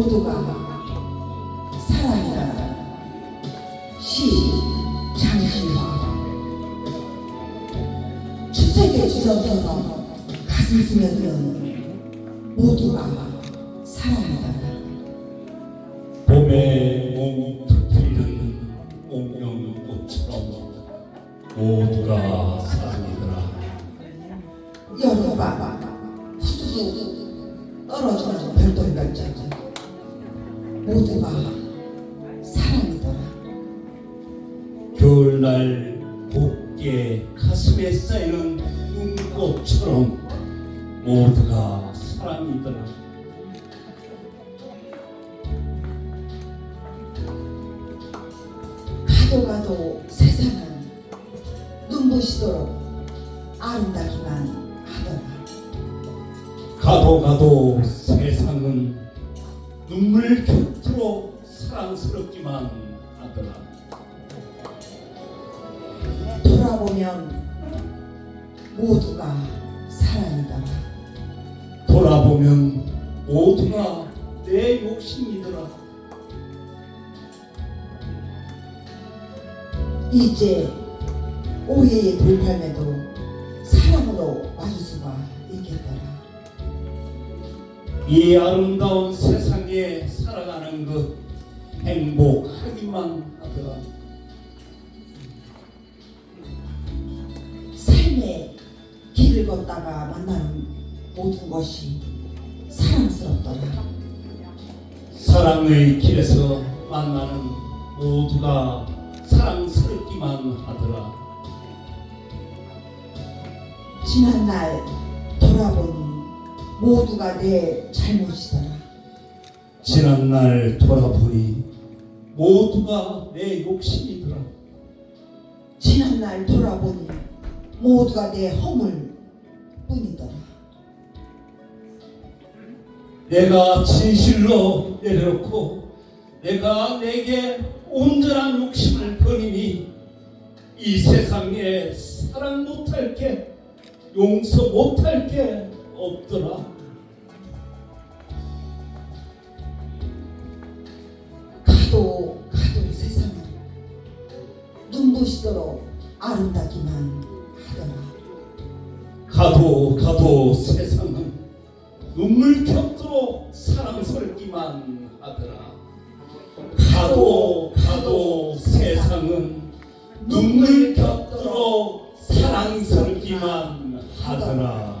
모두가 사랑이다. 시 장시화 추석의 주전처럼 가슴 스며드는 모두가 사랑이다. 봄에 몽 터뜨리는 옥령꽃처럼 모두가 사랑이더라 여름밤 후두둑 떨어지는 별똥별처럼 모두가 사랑이더라. 겨울날 곱게 가슴에 쌓이는 눈꽃처럼 모두가 사랑이더라 가도 가도 세상은 눈부시도록 아름다기만 하더라. 가도 가도 세상은 눈물 곁으로 사랑스럽기만 하더라 돌아보면 모두가 사랑이더라. 돌아보면 모두가 내 욕심이더라 이제 오해의 돌팔매도 사랑으로 와줄 수가 있겠더라. 이 아름다운 세상에 살아가는 것 행복하기만 하더라 삶의 길을 걷다가 만나는 모든 것이 사랑스럽더라. 사랑의 길에서 만나는 모두가 사랑스럽기만 하더라 지난날 돌아보니 모두가 내 잘못이더라. 지난날 돌아보니 모두가 내 욕심이더라 지난날 돌아보니 모두가 내 허물 뿐이더라. 내가 진실로 내려놓고 내가 내게 온전한 욕심을 버리니 이 세상에 사랑 못할 게 용서 못할 게 없더라. 가도 가도 세상은 눈부시도록 아름다기만 하더라. 가도 가도 세상은 눈물 곁도록 사랑스럽기만 하더라. 가도 가도 세상은 눈물 곁도록 사랑스럽기만 하더라